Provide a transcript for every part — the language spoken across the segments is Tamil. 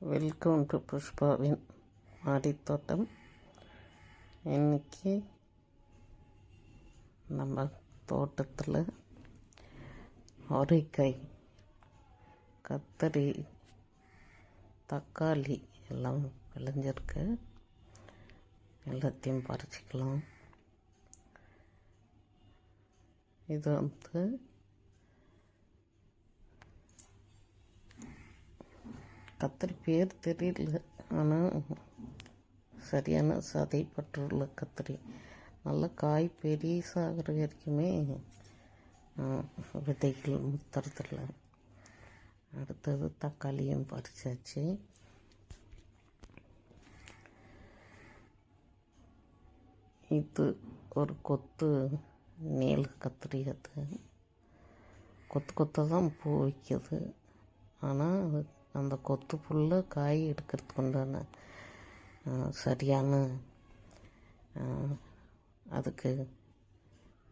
வெல்கம் டு புஷ்பாவின் மாடித்தோட்டம் இன்றைக்கி நம்ம தோட்டத்தில் அவரைக்காய் கத்தரி தக்காளி எல்லாம் விளைஞ்சிருக்கு எல்லாத்தையும் பறிச்சிக்கலாம் இது வந்து கத்திரி பேர் தெரியல. ஆனால் சரியான சதைப்பற்றுள்ள கத்திரி. நல்ல காய் பெரியசாகிற வரைக்குமே விதைகள் முத்துறதில்ல அடுத்தது தக்காளியும் பறிச்சாச்சு. இது ஒரு கொத்து நீல கத்திரி அது. கொத்து கொத்தை தான் பூ வைக்கிது. ஆனால் அது அந்த கொத்து புல்லு காய் எடுக்கிறதுக்கு உண்டான சரியான அதுக்கு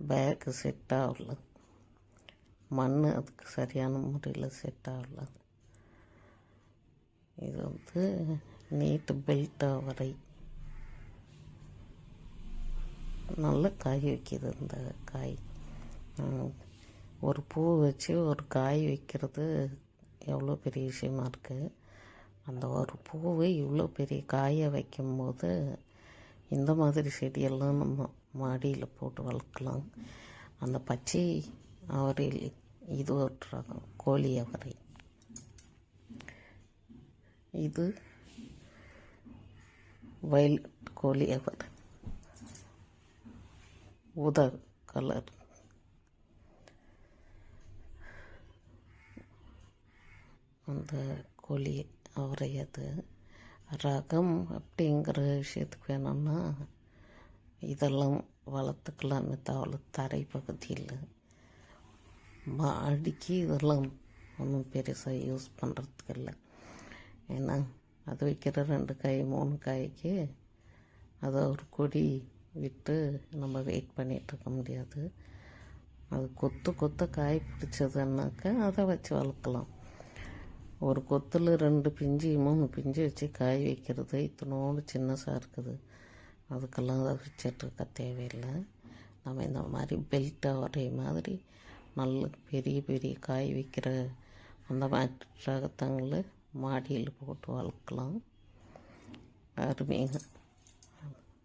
பேக்கு செட் ஆகல. மண் அதுக்கு சரியான முறையில் செட் ஆகல. இது வந்து நீட்டு பெல்ட்டாக வரை நல்ல காய் வைக்கிது இந்த காய். ஒரு பூ வச்சு ஒரு காய் வைக்கிறது எவ்வளோ பெரிய விஷயமா இருக்குது அந்த ஒரு பூவை இவ்வளோ பெரிய காயை வைக்கும்போது இந்த மாதிரி செடியெல்லாம் நம்ம மாடியில் போட்டு வளர்க்கலாம். அந்த பச்சை அவரையில் இது ஒரு ரகம் கோழி அவரை. இது வயல் கோழி அவரை. ஊதா கலர். அந்த கொலி அவரையது ரகம் அப்படிங்கிற விஷயத்துக்கு வேணும்னா இதெல்லாம் வளர்த்துக்கலாமே தவிர தரை பகுதியில் மாடிக்கு இதெல்லாம் ஒன்றும் பெருசாக யூஸ் பண்ணுறதுக்கு இல்லை. ஏன்னா அது வைக்கிற ரெண்டு காய் மூணு காய்க்கு அதை ஒரு கொடி விட்டு நம்ம வெயிட் பண்ணிகிட்டு இருக்க முடியாது. அது கொத்து கொத்த காய் பிடிச்சதுன்னாக்கா அதை வச்சு வளர்க்கலாம். ஒரு கொத்தில் ரெண்டு பிஞ்சு மூணு பிஞ்சு வச்சு காய் வைக்கிறது. இத்தனோடு சின்னசாக இருக்குது அதுக்கெல்லாம் வச்சிட்ருக்க இருக்க? தேவையில்லை. நம்ம இந்த மாதிரி பெல்ட்டாக வரைய மாதிரி நல்ல பெரிய பெரிய காய் வைக்கிற அந்த மாதிரி ரகத்தங்களை மாடியில் போட்டு வளர்க்கலாம். அருமையாக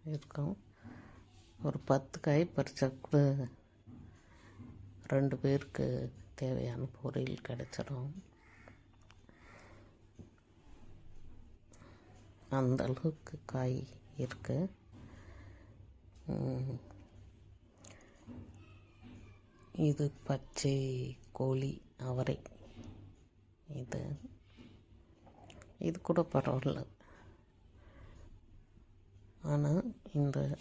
இருக்கும். ஒரு பத்து காய் பறிச்சா கூட ரெண்டு பேருக்கு தேவையான பொரியல் கிடச்சிடும் அந்த அளவுக்கு காய் இருக்கு. இது பச்சை கோழி அவரை. இது. இது கூட பரவாயில்ல. ஆனால் இந்த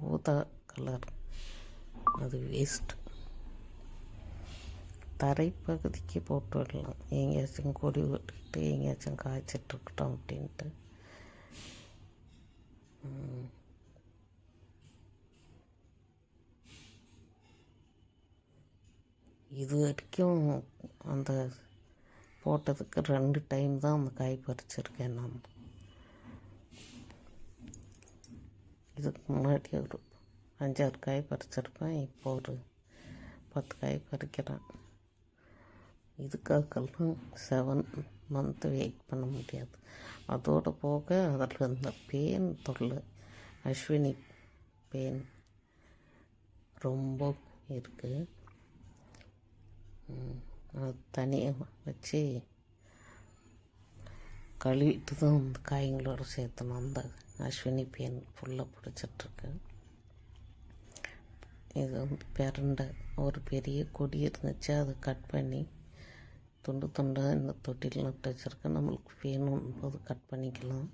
ஊதா கலர் அது வேஸ்ட் தரைப்பகுதிக்கு போட்டு விடலாம். எங்கேயாச்சும் கொடி விட்டுக்கிட்டு எங்கேயாச்சும் காய்ச்சிட்டு இருக்கட்டும் அப்படின்ட்டு. இது வரைக்கும் அந்த போட்டதுக்கு ரெண்டு டைம் தான் அந்த காய் பறிச்சிருக்கேன் நான். இதுக்கு முன்னாடி ஒரு அஞ்சாறு காய் பறிச்சிருப்பேன் இப்போ ஒரு பத்து காய் பறிக்கிறேன். இதுக்காகலாம் செவன் மந்த் வெயிட் பண்ண முடியாது. அதோடு போக அதில் இருந்த பேன் தொல்லை அஸ்வினி பெயின் ரொம்ப இருக்குது அது தனியாக வச்சு கழுவிட்டு தான் அந்த காய்களோடு சேர்த்தணும் அந்த அஸ்வினி பெயின் ஃபுல்லாக பிடிச்சிட்ருக்கு. இது வந்து பிறண்ட ஒரு பெரிய கொடி இருந்துச்சு அதை கட் பண்ணி துண்டு துண்டாக இந்த தொட்டியில் நட்டு வச்சுருக்கேன் நம்மளுக்கு வேணும் போது கட் பண்ணிக்கலாம்.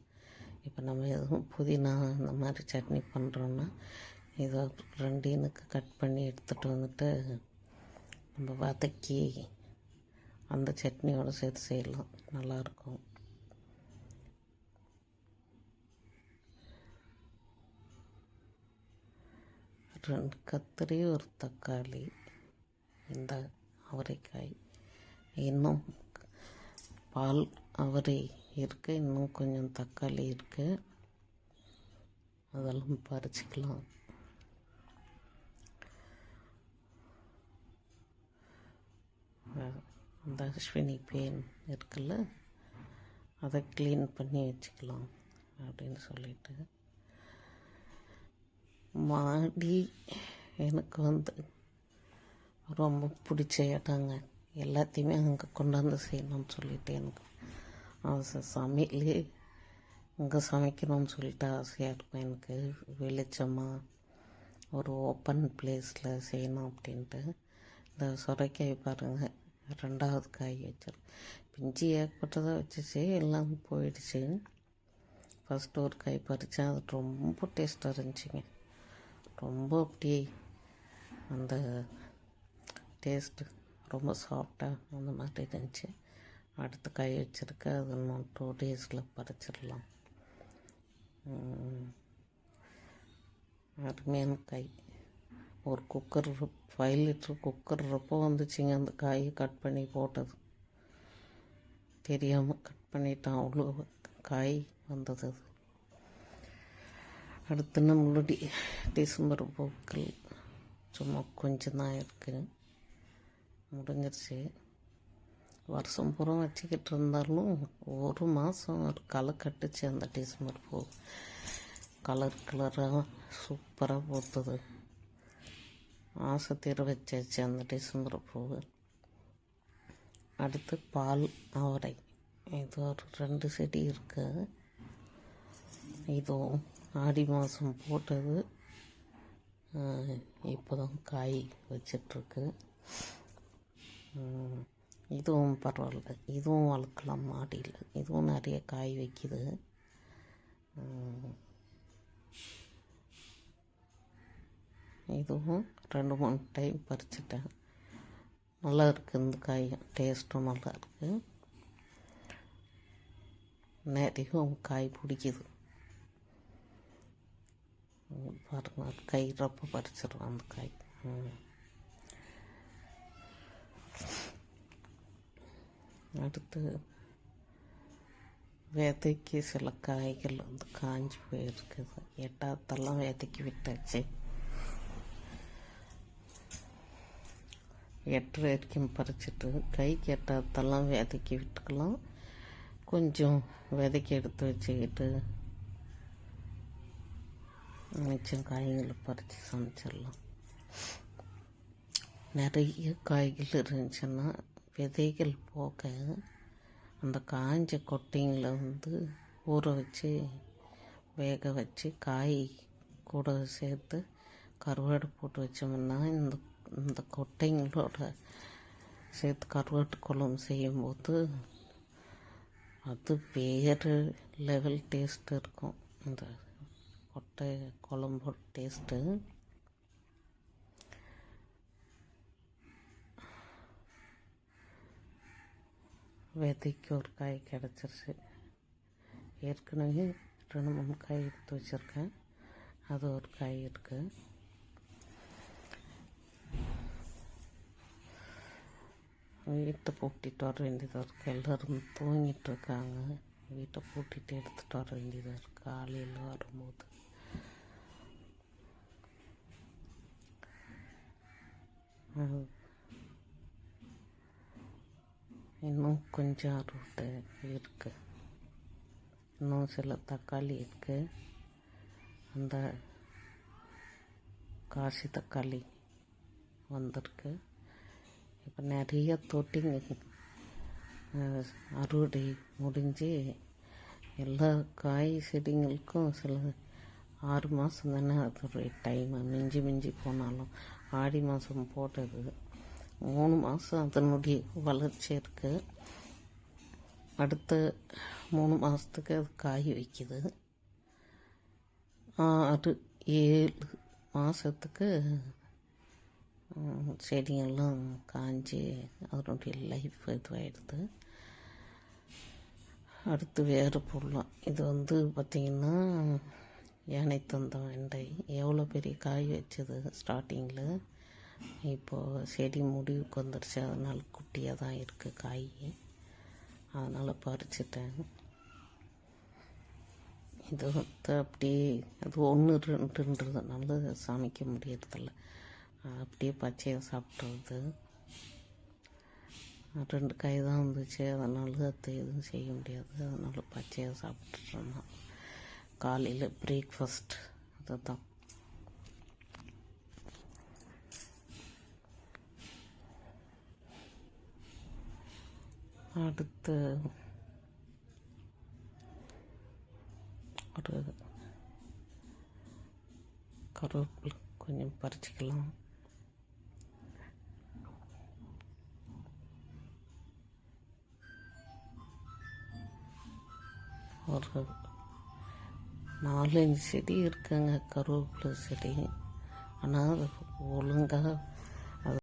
இப்போ நம்ம எதுவும் புதினா இந்த மாதிரி சட்னி பண்ணுறோன்னா இதை ரெண்டு எனக்கு கட் பண்ணி எடுத்துகிட்டு வந்துட்டு நம்ம வதக்கி அந்த சட்னியோடு சேர்த்து செய்யலாம். நல்லாயிருக்கும் ரெண்டு கத்திரி ஒரு தக்காளி இந்த அவரைக்காய். இன்னும் பால் அவரை இருக்குது இன்னும் கொஞ்சம் தக்காளி இருக்குது அதெல்லாம் பறிச்சிக்கலாம். அந்த அஸ்வினி பெயின் இருக்குல்ல அதை க்ளீன் பண்ணி வச்சுக்கலாம் அப்படின்னு சொல்லிட்டு. மாடி எனக்கு வந்து ரொம்ப பிடிச்ச இடங்க. எல்லாத்தையுமே அங்கே கொண்டாந்து செய்யணும்னு சொல்லிட்டு எனக்கு ஆசை. சமையலே அங்கே சமைக்கணும்னு சொல்லிட்டு ஆசையாக இருக்கும். எனக்கு வெளிச்சமாக ஒரு ஓப்பன் பிளேஸில் செய்யணும் அப்படின்ட்டு. இந்த சுரைக்காய் பாருங்கள் ரெண்டாவது காய் வச்சிரு. பிஞ்சு ஏகப்பட்டதாக வச்சுச்சு எல்லாம் போயிடுச்சு. ஃபஸ்ட்டு ஒரு காய் பறித்தேன் அது ரொம்ப டேஸ்ட்டாக இருந்துச்சுங்க. ரொம்ப அப்படியே அந்த டேஸ்ட்டு ரொம்ப சாஃப்டாக அந்த மாதிரி இருந்துச்சு. அடுத்து கை வச்சுருக்க அது இன்னும் டூ டேஸில் பறிச்சிடலாம் அருமையான காய் ஒரு குக்கர் ஃபைவ் லிட்டர் குக்கர் ரொம்ப வந்துச்சுங்க அந்த காயை கட் பண்ணி போட்டது. தெரியாமல் கட் பண்ணிட்டான் அவ்வளோ காய் வந்தது அது. அடுத்து நம்மளுடைய டிசம்பர் பூக்கள். சும்மா கொஞ்சம் தான் இருக்குது முடிஞ்சிருச்சு. வருஷம் பூரா வச்சுக்கிட்டு இருந்தாலும் ஒரு மாதம் ஒரு களை கட்டுச்சு அந்த டிசம்பர் பூ. கலர் கலராக சூப்பராக பூத்துது ஆசை தீர வச்சாச்சு அந்த டிசம்பர் பூ. அடுத்து பால் அவரை. இது ஒரு ரெண்டு செடி இருக்கு. இதுவும் ஆடி மாதம் போட்டது. இப்போ தான் காய் வச்சிட்ருக்கு. இதுவும் பரவாயில்ல. இதுவும் வளர்க்கலாம் மாடியில் இதுவும் நிறைய காய் வைக்குது. இதுவும் ரெண்டு மூணு டைம் பறிச்சிட்டேன். நல்லா இருக்குது இந்த காய். டேஸ்ட்டும் நல்லா இருக்குது நிறையும் காய் பிடிக்குது. பாருங்கள் பாருங்க அது கை ரொம்ப பறிச்சிடும் அந்த காய். ம். அடுத்து விதைக்கு சில காய்கள் வந்து காஞ்சி போயிருக்குது எட்டாத்தெல்லாம் விதைக்கு விட்டாச்சு எட்டு வரைக்கும் பறிச்சிட்டு கைக்கு எட்டாத்தெல்லாம் விதைக்கு விட்டுக்கலாம் கொஞ்சம் விதைக்கு எடுத்து வச்சுக்கிட்டு மிச்சம் காய்களை பறித்து சமைச்சிடலாம் நிறைய காய்கள் இருந்துச்சுன்னா விதைகள் போக அந்த காஞ்ச கொட்டைங்களை வந்து ஊற வச்சு வேக வச்சு காய் கூட சேர்த்து கருவாடு போட்டு வச்சோம்னா இந்த இந்த கொட்டைங்களோட சேர்த்து கருவாட்டு குழம்பு செய்யும்போது அது வேறு லெவல் டேஸ்ட் இருக்கும். இந்த கொட்டை குழம்போட டேஸ்ட்டு விதைக்கு ஒரு காய் கிடச்சிருச்சு. ஏற்கனவே ரெண்டு மூணு காய் எடுத்து வச்சுருக்கேன். அது ஒரு காய் இருக்குது வீட்டை பூட்டிட்டு வர வேண்டியதாக இருக்குது எல்லோரும் தூங்கிட்டு இருக்காங்க. வீட்டை பூட்டிட்டு எடுத்துகிட்டு வர வேண்டியதாக இருக்குது காலையில் வரும்போது. அது இன்னும் கொஞ்சம் ரூட்டு இருக்குது இன்னும் சில தக்காளி இருக்குது அந்த காசி தக்காளி வந்திருக்கு. இப்போ நிறைய தொட்டிங்க அறுவடை முடிஞ்சு எல்லா காய் செடிங்களுக்கும் சில ஆறு மாதம் தானே அதோடைய டைமு மிஞ்சி மிஞ்சி போனாலும் ஆடி மாதம் போட்டது மூணு மாதம் அதனுடைய வளர்ச்சி இருக்குது அடுத்த மூணு மாதத்துக்கு அது காய் வைக்குது. ஆறு ஏழு மாதத்துக்கு செடியெல்லாம் காஞ்சி அதனுடைய லைஃப் இதுவாகிடுது அடுத்து வேறு போடலாம் இது வந்து பார்த்திங்கன்னா யானை தந்த வெண்டை. எவ்வளோ பெரிய காய் வச்சது ஸ்டார்டிங்கில் இப்போது செடி முடிவுக்கு வந்துருச்சு. அதனால் குட்டியாக தான் இருக்குது காய். அதனால் பறிச்சிட்டேன். இது வந்து அப்படியே அது ஒன்று ரெண்டுன்றதுனால சமைக்க முடியறதில்ல. அப்படியே பச்சையாக சாப்பிட்றது. ரெண்டு காய் தான் இருந்துச்சு அதனால அது எதுவும் செய்ய முடியாது. அதனால் பச்சையாக சாப்பிட்டுட்டோம் காலையில் பிரேக்ஃபாஸ்ட் அதுதான். அடுத்து ஒரு கருவேப்பிலை கொஞ்சம் பறிச்சிக்கலாம். ஒரு நாலஞ்சு செடி இருக்குங்க கருவேப்பிலை செடி. ஆனால் அது ஒழுங்காக